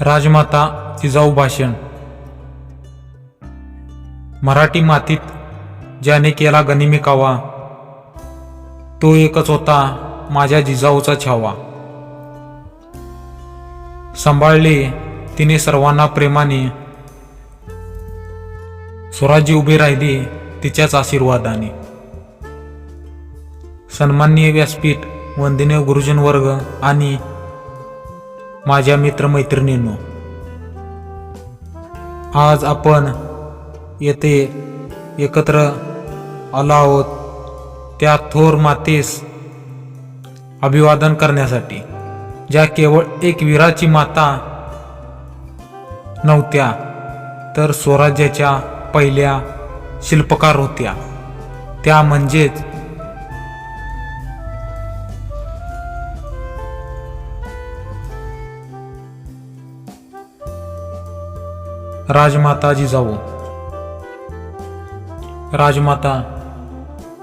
राजमाता जिजाऊ भाषण. मराठी मातीत ज्याने केला गनिमी कावा तो एकच होता माझ्या जिजाऊचा छावा. सांभाळले तिने सर्वांना प्रेमाने. स्वराज्य उभी राहिली तिच्याच आशीर्वादाने. सन्माननीय व्यासपीठ वंदनीय गुरुजन वर्ग आणि माझ्या मित्रमैत्रिणींनो आज आपण येथे एकत्र आलो आहोत त्या थोर मातेस अभिवादन करण्यासाठी ज्या केवळ एक वीराची माता नव्हत्या तर स्वराज्याच्या पहिल्या शिल्पकार होत्या. त्या म्हणजेच राजमाता जिजाऊ राजमाता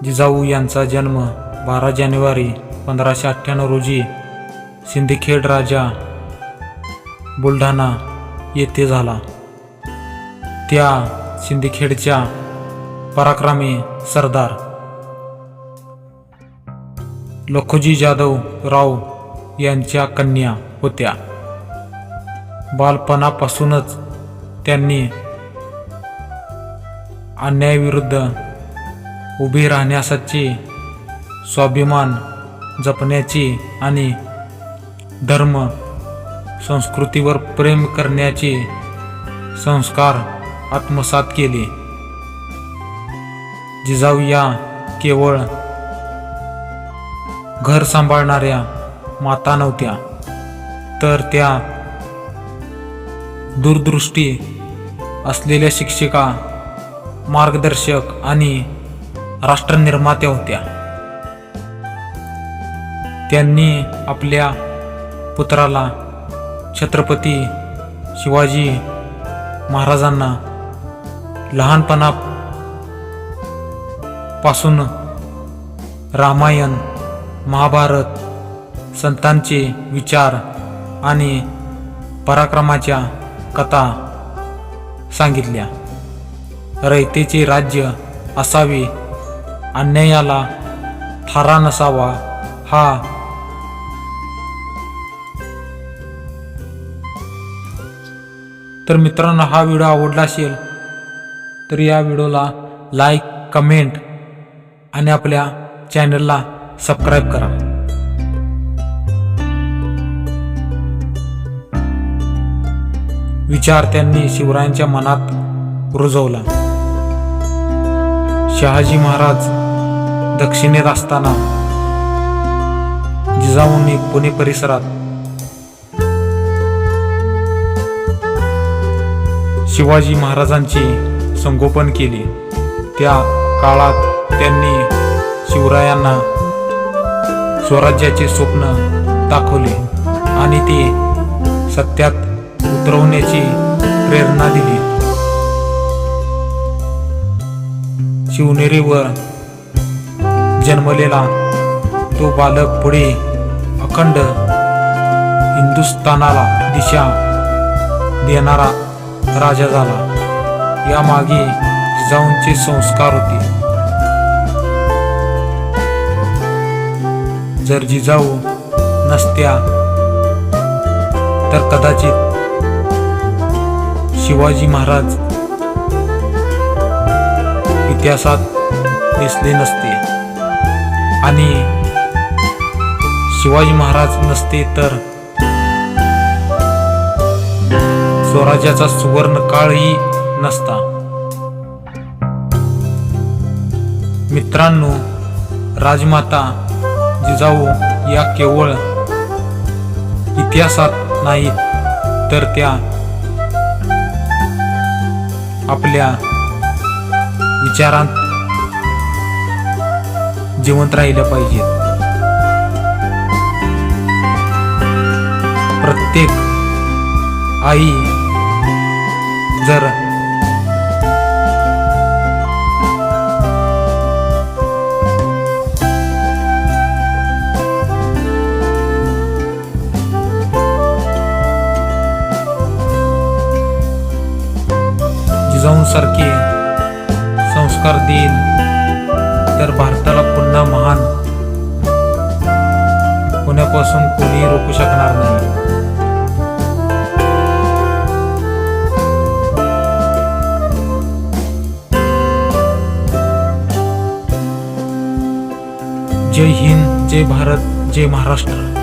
जिजाऊ यांचा जन्म बारा जानेवारी पंधराशे अठ्ठ्याण्णव रोजी सिंदखेड राजा बुलढाणा येथे झाला. त्या सिंदखेडच्या पराक्रमी सरदार. लखोजी जाधव राव यांच्या कन्या होत्या. बालपणापासूनच त्यांनी अन्यायाविरुद्ध उभी राहण्यासाठी स्वाभिमान जपण्याची आणि धर्म संस्कृतीवर प्रेम करण्याचे संस्कार आत्मसात केले. जिजाऊ या केवळ घर सांभाळणाऱ्या माता नव्हत्या तर त्या दूरदृष्टी असलेल्या शिक्षिका मार्गदर्शक आणि राष्ट्रनिर्मात्या होत्या. त्यांनी आपल्या पुत्राला छत्रपती शिवाजी महाराजांना लहानपणापासून रामायण महाभारत संतांचे विचार आणि पराक्रमाच्या कथा सांगितल्या. रयतेचे राज्य असावे अन्यायाला थारा नसावा हा तर मित्रांनो हा व्हिडिओ आवडला असेल तर या व्हिडिओला लाईक कमेंट आणि आपल्या चॅनलला सबस्क्राईब करा. विचार त्यांनी शिवरायांच्या मनात रुजवला. शहाजी महाराज दक्षिणेत असताना जिजाऊंनी पुणे परिसरात शिवाजी महाराजांचे संगोपन केले. त्या काळात त्यांनी शिवरायांना स्वराज्याचे स्वप्न दाखवले आणि ते सत्यात उतरवण्याची प्रेरणा दिली. शिवनेरीवर जन्मलेला तो बालक पुढे अखंड हिंदुस्थानाला दिशा देणारा राजा झाला. यामागे जिजाऊंचे संस्कार होते. जर जिजाऊ नसत्या तर कदाचित शिवाजी महाराज इतिहासात दिसले नसते. आणि शिवाजी महाराज नसते तर स्वराज्याचा सुवर्ण काळही नसता. मित्रांनो राजमाता जिजाऊ या केवळ इतिहासात नाहीत तर त्या आपल्या विचारांत जिवंत राहिल्या पाहिजेत. प्रत्येक आई जर जिजाऊंसारखे संस्कार देईल तर भारताला पुन्हा महान. होण्यापासून कोणी रोखू शकणार नाही. जय हिंद जय भारत जय महाराष्ट्र.